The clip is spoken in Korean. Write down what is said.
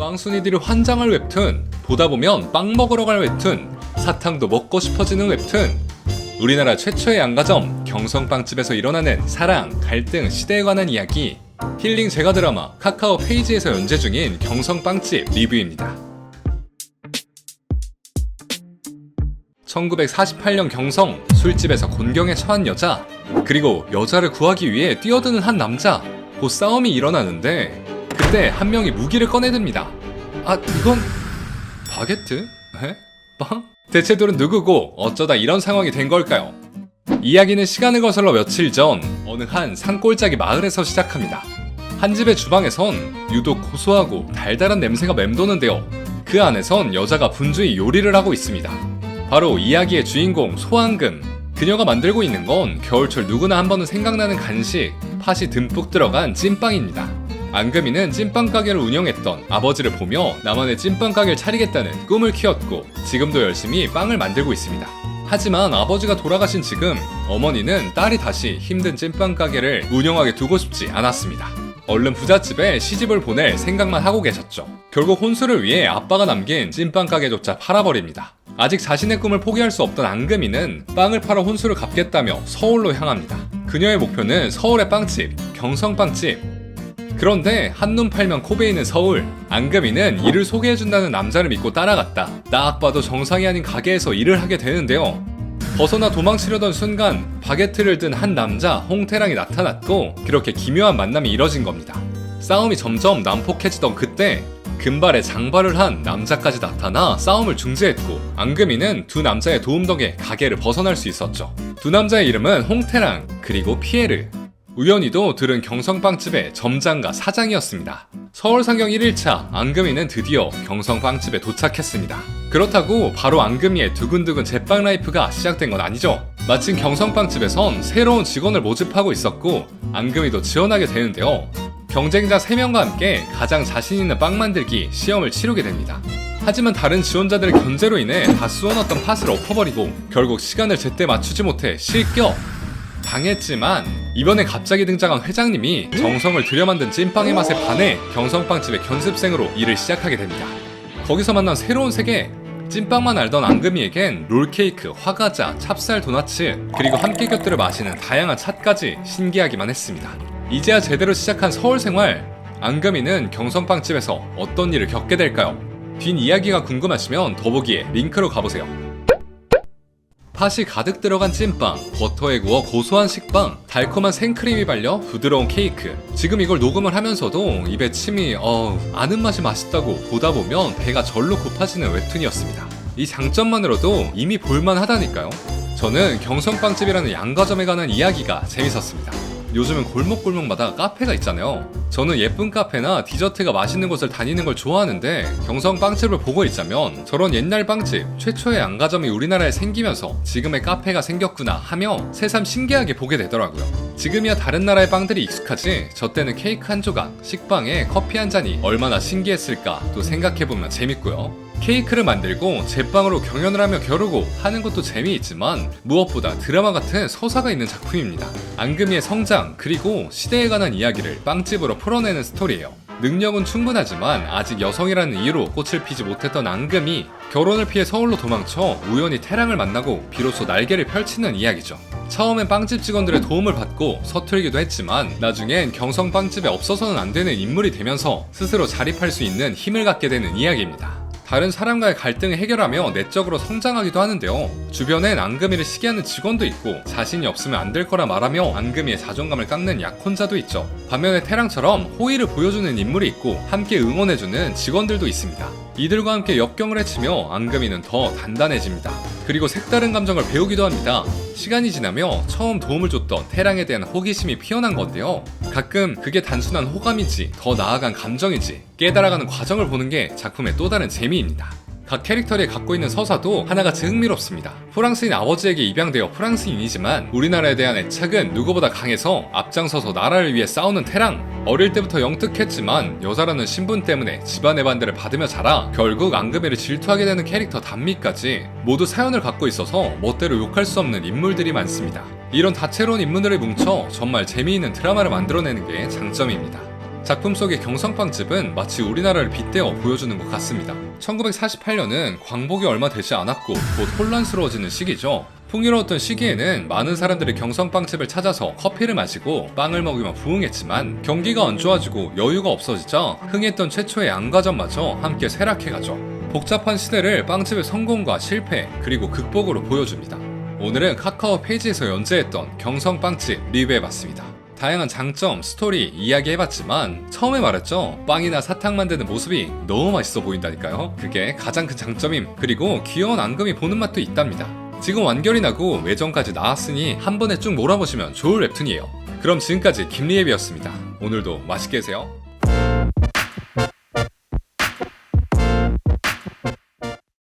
빵순이들이 환장할 웹툰, 보다 보면 빵 먹으러 갈 웹툰, 사탕도 먹고 싶어지는 웹툰. 우리나라 최초의 양가점 경성빵집에서 일어나는 사랑, 갈등, 시대에 관한 이야기. 힐링 제가 드라마 카카오 페이지에서 연재 중인 경성빵집 리뷰입니다. 1948년 경성 술집에서 곤경에 처한 여자 그리고 여자를 구하기 위해 뛰어드는 한 남자 곧 싸움이 일어나는데 그때 한 명이 무기를 꺼내듭니다 아 그건 바게트? 에? 빵? 대체들은 누구고 어쩌다 이런 상황이 된 걸까요? 이야기는 시간을 거슬러 며칠 전 어느 한 산골짜기 마을에서 시작합니다 한 집의 주방에선 유독 고소하고 달달한 냄새가 맴도는데요 그 안에선 여자가 분주히 요리를 하고 있습니다 바로 이야기의 주인공 소황금. 그녀가 만들고 있는 건 겨울철 누구나 한 번은 생각나는 간식, 팥이 듬뿍 들어간 찐빵입니다. 앙금이는 찐빵 가게를 운영했던 아버지를 보며 나만의 찐빵 가게를 차리겠다는 꿈을 키웠고 지금도 열심히 빵을 만들고 있습니다. 하지만 아버지가 돌아가신 지금 어머니는 딸이 다시 힘든 찐빵 가게를 운영하게 두고 싶지 않았습니다. 얼른 부잣집에 시집을 보낼 생각만 하고 계셨죠. 결국 혼수를 위해 아빠가 남긴 찐빵 가게조차 팔아버립니다. 아직 자신의 꿈을 포기할 수 없던 앙금이는 빵을 팔아 혼수를 갚겠다며 서울로 향합니다. 그녀의 목표는 서울의 빵집, 경성빵집. 그런데 한눈 팔면 코베이는 서울. 앙금이는 일을 소개해준다는 남자를 믿고 따라갔다. 딱 봐도 정상이 아닌 가게에서 일을 하게 되는데요. 벗어나 도망치려던 순간 바게트를 든 한 남자 홍태랑이 나타났고 그렇게 기묘한 만남이 이뤄진 겁니다. 싸움이 점점 난폭해지던 그때 금발에 장발을 한 남자까지 나타나 싸움을 중지했고 앙금이는 두 남자의 도움 덕에 가게를 벗어날 수 있었죠. 두 남자의 이름은 홍태랑 그리고 피에르. 우연히도 들은 경성빵집의 점장과 사장이었습니다. 서울 상경 1일차 앙금이는 드디어 경성빵집에 도착했습니다. 그렇다고 바로 앙금이의 두근두근 제빵 라이프가 시작된 건 아니죠. 마침 경성빵집에선 새로운 직원을 모집하고 있었고 앙금이도 지원하게 되는데요. 경쟁자 3명과 함께 가장 자신 있는 빵 만들기 시험을 치르게 됩니다. 하지만 다른 지원자들의 견제로 인해 다 쏘아놨던 팥을 엎어버리고 결국 시간을 제때 맞추지 못해 실격! 당했지만 이번에 갑자기 등장한 회장님이 정성을 들여 만든 찐빵의 맛에 반해 경성빵집의 견습생으로 일을 시작하게 됩니다. 거기서 만난 새로운 세계 찐빵만 알던 앙금이에겐 롤케이크, 화과자, 찹쌀 도나츠 그리고 함께 곁들여 마시는 다양한 찻까지 신기하기만 했습니다. 이제야 제대로 시작한 서울 생활 앙금이는 경성빵집에서 어떤 일을 겪게 될까요? 뒷이야기가 궁금하시면 더보기에 링크로 가보세요. 팥이 가득 들어간 찐빵, 버터에 구워 고소한 식빵, 달콤한 생크림이 발려 부드러운 케이크. 지금 이걸 녹음을 하면서도 입에 침이 어 아는 맛이 맛있다고 보다 보면 배가 절로 고파지는 웹툰이었습니다. 이 장점만으로도 이미 볼만하다니까요. 저는 경성빵집이라는 양가점에 관한 이야기가 재밌었습니다. 요즘은 골목골목마다 카페가 있잖아요. 저는 예쁜 카페나 디저트가 맛있는 곳을 다니는 걸 좋아하는데 경성 빵집을 보고 있자면 저런 옛날 빵집 최초의 양가점이 우리나라에 생기면서 지금의 카페가 생겼구나 하며 새삼 신기하게 보게 되더라고요. 지금이야 다른 나라의 빵들이 익숙하지 저 때는 케이크 한 조각, 식빵에 커피 한 잔이 얼마나 신기했을까 또 생각해보면 재밌고요. 케이크를 만들고 제빵으로 경연을 하며 겨루고 하는 것도 재미있지만 무엇보다 드라마 같은 서사가 있는 작품입니다. 앙금이의 성장 그리고 시대에 관한 이야기를 빵집으로 풀어내는 스토리예요. 능력은 충분하지만 아직 여성이라는 이유로 꽃을 피지 못했던 앙금이 결혼을 피해 서울로 도망쳐 우연히 태랑을 만나고 비로소 날개를 펼치는 이야기죠. 처음엔 빵집 직원들의 도움을 받고 서툴기도 했지만 나중엔 경성 빵집에 없어서는 안 되는 인물이 되면서 스스로 자립할 수 있는 힘을 갖게 되는 이야기입니다. 다른 사람과의 갈등을 해결하며 내적으로 성장하기도 하는데요. 주변엔 앙금이를 시기하는 직원도 있고 자신이 없으면 안 될 거라 말하며 앙금이의 자존감을 깎는 약혼자도 있죠. 반면에 태랑처럼 호의를 보여주는 인물이 있고 함께 응원해주는 직원들도 있습니다. 이들과 함께 역경을 헤치며 앙금이는 더 단단해집니다. 그리고 색다른 감정을 배우기도 합니다. 시간이 지나며 처음 도움을 줬던 태랑에 대한 호기심이 피어난 건데요. 가끔 그게 단순한 호감인지 더 나아간 감정인지 깨달아가는 과정을 보는 게 작품의 또 다른 재미입니다. 각 캐릭터들이 갖고 있는 서사도 하나같이 흥미롭습니다. 프랑스인 아버지에게 입양되어 프랑스인이지만 우리나라에 대한 애착은 누구보다 강해서 앞장서서 나라를 위해 싸우는 태랑. 어릴 때부터 영특했지만 여자라는 신분 때문에 집안의 반대를 받으며 자라 결국 앙금이를 질투하게 되는 캐릭터 단미까지 모두 사연을 갖고 있어서 멋대로 욕할 수 없는 인물들이 많습니다. 이런 다채로운 인물들을 뭉쳐 정말 재미있는 드라마를 만들어내는 게 장점입니다. 작품 속의 경성빵집은 마치 우리나라를 빗대어 보여주는 것 같습니다. 1948년은 광복이 얼마 되지 않았고 곧 혼란스러워지는 시기죠. 풍요로웠던 시기에는 많은 사람들이 경성빵집을 찾아서 커피를 마시고 빵을 먹으며 부흥했지만 경기가 안 좋아지고 여유가 없어지자 흥했던 최초의 안가전마저 함께 쇠락해가죠. 복잡한 시대를 빵집의 성공과 실패 그리고 극복으로 보여줍니다. 오늘은 카카오 페이지에서 연재했던 경성 빵집 리뷰해봤습니다. 다양한 장점, 스토리 이야기해봤지만 처음에 말했죠. 빵이나 사탕 만드는 모습이 너무 맛있어 보인다니까요. 그게 가장 큰 장점임. 그리고 귀여운 앙금이 보는 맛도 있답니다. 지금 완결이 나고 외전까지 나왔으니 한 번에 쭉 몰아보시면 좋을 웹툰이에요. 그럼 지금까지 김리앱이었습니다. 오늘도 맛있게 드세요.